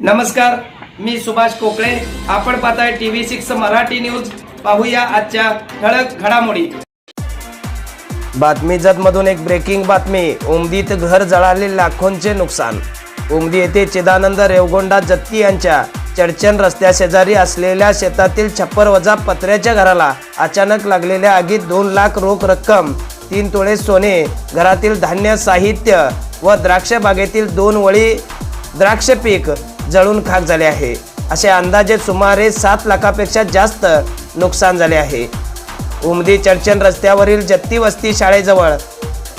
नमस्कार मी सुभाष कोकळे आपण पाहताय टीव्ही सिक्स मराठी न्यूज. पाहूया आजच्या ठळक घडामोडी. बातमी मधून एक ब्रेकिंग बातमी. उमदीत घर जळाले लाखोंचे नुकसान. उमदी येथे चिदानंद रेवगोंडा जत्ती यांच्या चडचण रस्त्या शेजारी असलेल्या शेतातील छप्पर वजा पत्र्याच्या घराला अचानक लागलेल्या आगीत दोन लाख रोख रक्कम तीन तोळे सोने घरातील धान्य साहित्य व द्राक्ष बागेतील दोन वळी द्राक्ष पीक जळून खाक झाले आहे. असे अंदाजे सुमारे सात लाखापेक्षा जास्त नुकसान झाले आहे. उमदी चर्चन रस्त्यावरील जत्ती वस्ती शाळेजवळ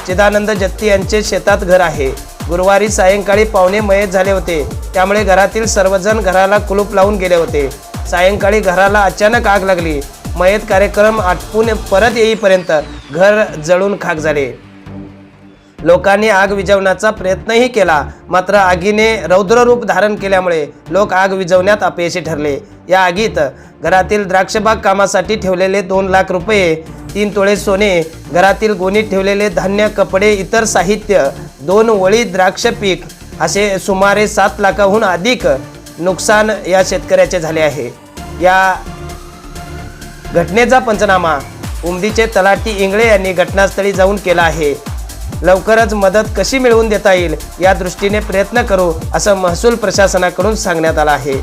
चिदानंद जत्ती यांचे शेतात घर आहे. गुरुवारी सायंकाळी पावणे मयत झाले होते. त्यामुळे घरातील सर्वजण घराला कुलूप लावून गेले होते. सायंकाळी घराला अचानक आग लागली. मयत कार्यक्रम आटपून परत येईपर्यंत घर जळून खाक झाले. लोकांनी आग विझवण्याचा प्रयत्नही केला. मात्र आगीने रौद्र रूप धारण केल्यामुळे लोक आग विझवण्यात अपयशी ठरले. या आगीत घरातील द्राक्षबाग कामासाठी ठेवलेले दोन लाख रुपये तीन तोळे सोने घरातील गोणीत ठेवलेले धान्य कपडे इतर साहित्य दोन वळी द्राक्ष पीक असे सुमारे सात लाखाहून अधिक नुकसान या शेतकऱ्याचे झाले आहे. या घटनेचा पंचनामा उमदीचे तलाटी इंगळे यांनी घटनास्थळी जाऊन केला आहे. लवकरच मदत कशी मिळवून देता येईल या दृष्टीने प्रयत्न करू असं महसूल प्रशासनाकडून सांगण्यात आलं आहे.